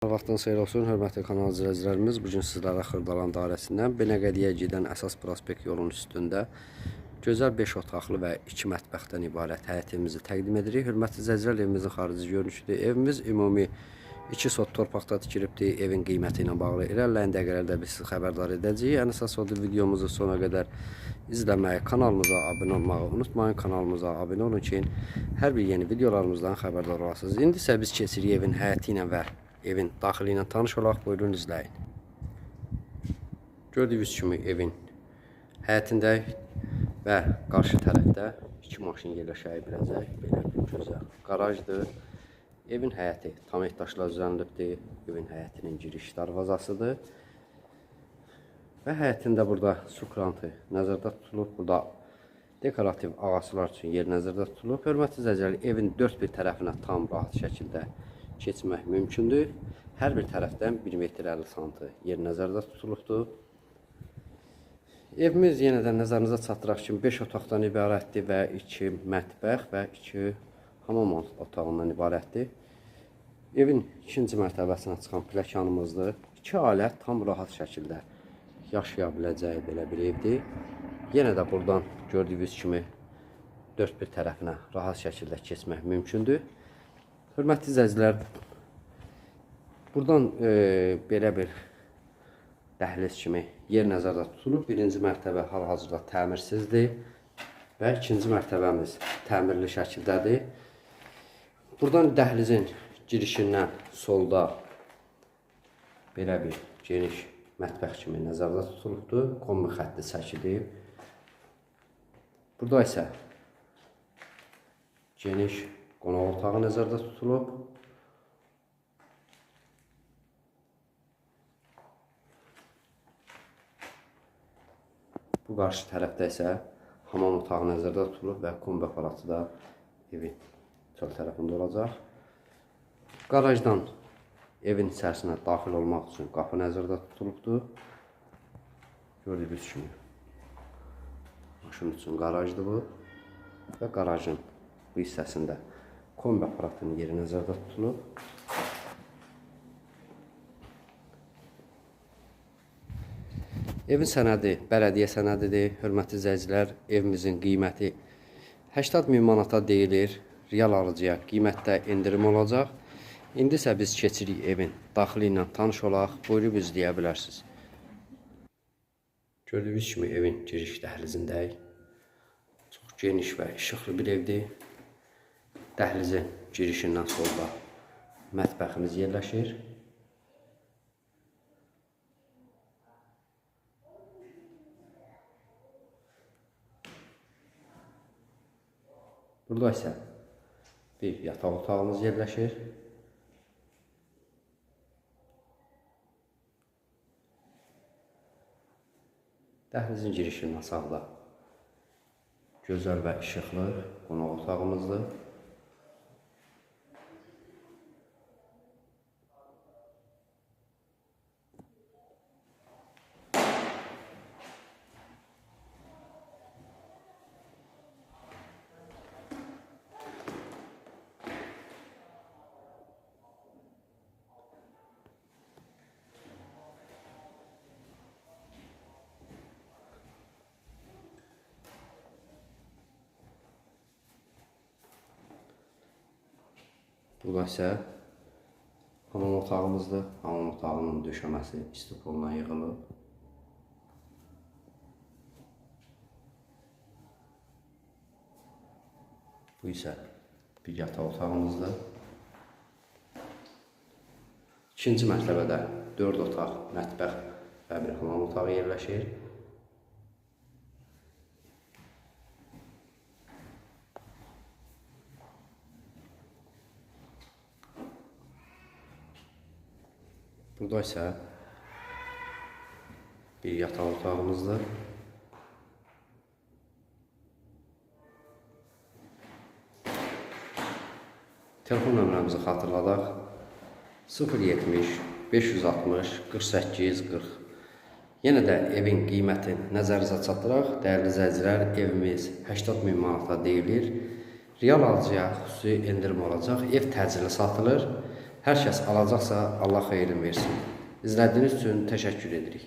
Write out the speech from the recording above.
Vaxtınız xeyir olsun, hörmətli kanal izləyicilərimiz. Bu gün sizlərə Xırdalan dairəsindən Binəqədiyə gedən əsas prospekt yolunun üstündə gözəl 5 otaqlı və 2 mətbəxdən ibarət həyətimizi təqdim edirik. Hörmətli izləyicilər, evimizin xarici görünüşüdür. Evimiz ümumi 2 sot torpaqda tikilibdir. Evin qiyməti ilə bağlı irəliləyən dəqiqələrdə biz sizi xəbərdar edəcəyik. Ən əsas odur videomuzu sona qədər izləməyi, kanalımıza abunə olmağı unutmayın. Kanalımıza abunə olun ki, hər bir yeni videolarımızdan xəbərdar olasınız. İndi isə biz keçirik evin həyəti ilə və evin daxili ilə tanış olaq. Buyurun izləyin. Gördüyünüz kimi evin həyətindəyik və qarşı tərəfdə iki maşın yerləşə biləcək belə bir gözəl qarajdır. Evin həyəti tam ehtaşla düzənlibdir. Evin həyətinin giriş darvazasıdır. Və həyətində burada su krantı nəzərdə tutulub. Burada dekorativ ağaclar üçün yer nəzərdə tutulub. Hörmətli izləyicilər, evin dörd bir tərəfinə tam rahat şəkildə keçmək mümkündür. Hər bir tərəfdən 1 metr 50 sm yer nəzərdə tutulubdur. Evimiz yenə də nəzərinizə çatdıraq ki, 5 otaqdan ibarətdir və 2 mətbəx və 2 hamam otağından ibarətdir. Evin ikinci mərtəbəsinə çıxan pilləkənimizdir. İki ailə tam rahat şəkildə yaşaya biləcəyi belə bir evdir. Yenə də buradan gördüyünüz kimi dörd bir tərəfinə rahat şəkildə keçmək mümkündür. Hörmətli izləyicilər, buradan e, belə bir dəhliz kimi yer nəzərdə tutulub. Birinci mərtəbə hal-hazırda təmirsizdir və ikinci mərtəbəmiz təmirli şəkildədir. Buradan dəhlizin girişindən solda belə bir geniş mətbəx kimi nəzərdə tutulubdur. Kombi xətti çəkilib. Burada isə geniş qonaq otağı nəzərdə tutulub. Bu qarşı tərəfdə isə hamam otağı nəzərdə tutulub və kombi aparatı da evin çöl tərəfində olacaq. Qarajdan evin içərisinə daxil olmaq üçün qapı nəzərdə tutulubdur. Gördüyünüz kimi maşın üçün qarajdır bu və qarajın bu hissəsində kombi aparatının yeri nəzərdə tutulub. Evin sənədi bələdiyyə sənədidir. Hörmətli izləyicilər, evimizin qiyməti 80 min manata deyilir. Real alıcıya qiymətdə endirim olacaq. İndi isə biz keçirik evin daxili ilə tanış olaq. Buyurub izləyə bilərsiniz. Gördüyünüz kimi evin giriş dəhlizindəyik. Çox geniş və işıqlı bir evdir. Dəhlizin girişindən solda mətbəximiz yerləşir. Burada isə bir yataq otağımız yerləşir. Dəhlizin girişindən sağda gözəl və işıqlı qonaq otağımızdır. Burada isə hamam otağımızdır. Hamam otağının döşəməsi istipoluna yığılıb. Bu isə bir yataq otağımızdır. İkinci mərtəbədə 4 otaq, mətbəx və bir hamam otağı yerləşir. Burada isə bir yataq otağımızdır. Telefon nömrəmizi xatırladaq. 070 560 48 40. Yenə də evin qiyməti nəzərinizə çatdıraq. Dəyərli izləyicilər, evimiz 80 min manata deyilir. Real alıcıya xüsusi endirim olacaq. Ev təcili satılır. Hər kəs alacaqsa Allah xeyrin versin. İzlədiyiniz üçün təşəkkür edirik.